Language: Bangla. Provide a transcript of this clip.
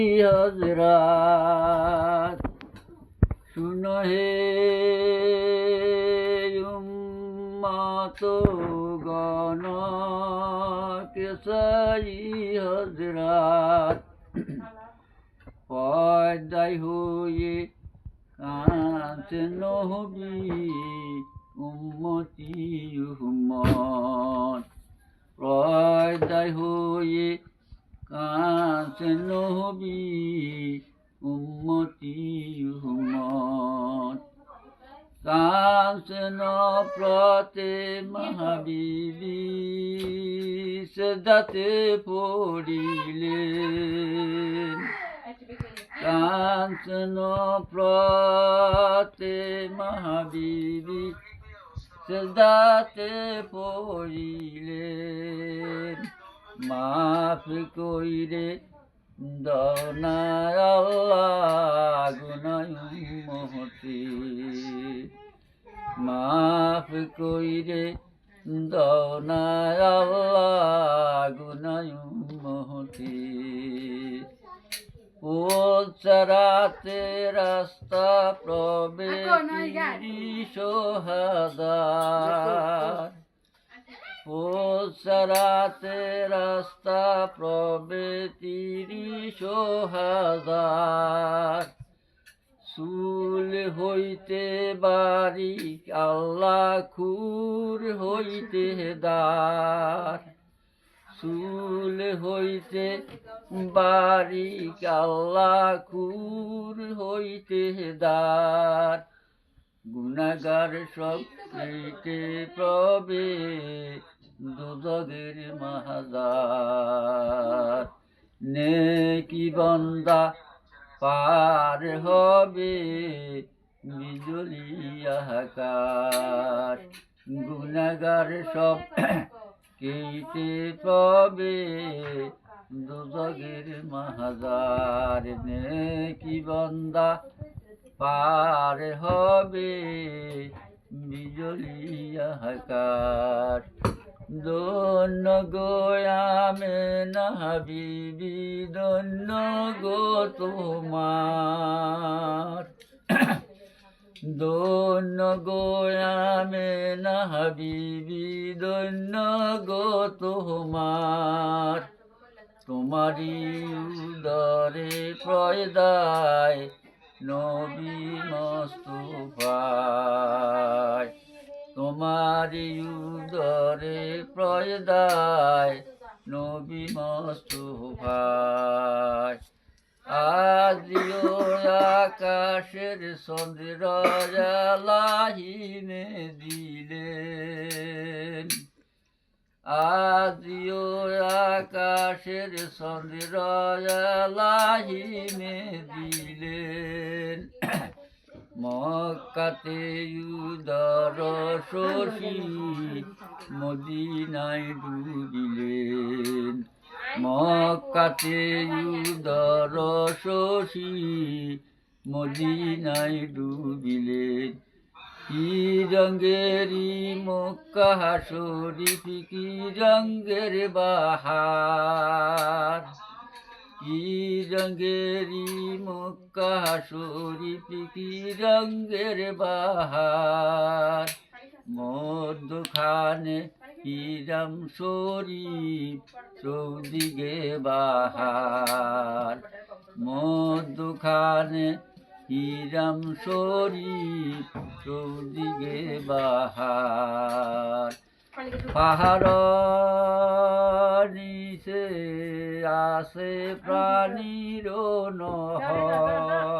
হজরাত। শুনো হে উম্মত গণ কেসারি হজরাত। পর্দায় হয়ে কাঁচে নহবি উম্মতি উম্মত। পর্দায় হয়ে কাঁচে নহবি উম্মতি উম্মত। কাঁচে নপ্রতে মহাবিবি সদাতে পড়িলেন কাঞ্চন প্রতে মহাবীবী সদাতে পড়িলেন মাফ কইরে মহতি। মাফ কইরে মহতি। ফুল চরাতে রাস্তা প্রবেশী সোহাদার ফুল রাস্তা প্রবে তিরিশ সোহাদার চুল হইতে বাড়ি, আল্লাহ খুর হইতে দার। চুল হইতে বাড়ি কাল্লা খুর হইতে দার। গুণাগার সব প্রবে দুদগের মাহাদার নেকি বন্দা পার হবে বিজলি গুণাগার সব কেটে পাবে দুদগের মাহাজার নেকি বন্দা পার হবে বিজলি হাহাকার দন্য গোয়ামে না বিবি দন্য গো তোমার দন্য গোয়ামে না হাবিবি দন্য গো তোমার তোমারি উদরে প্রয়দায় নবী মস্তুফায় তোমারি উদরে প্রয়দায় নবী মস্তুফায় আজিও আকাশের চন্দ্র লাহিনে দিলেন। আজিও আকাশের চন্দ্র লাহিনে দিলেন। মক্কাতে উদর শশী মদিনায় ডুবিলেন। মক্কাতে উদর শশী মদিনায় ডুবিলেন। কি রঙ্গেরি মক্কা শরীফ কি রঙ্গের বাহার। কি রঙ্গেরি মক্কা শরীফ কি রঙ্গের বাহার? মধ্যখানে হিরাম শরীফ চৌদিকে বাহার। মধ্যখানে হিরাম শরীফ চৌদিকে বাহার। পাহাড় নিচে আসে প্রাণীর নহর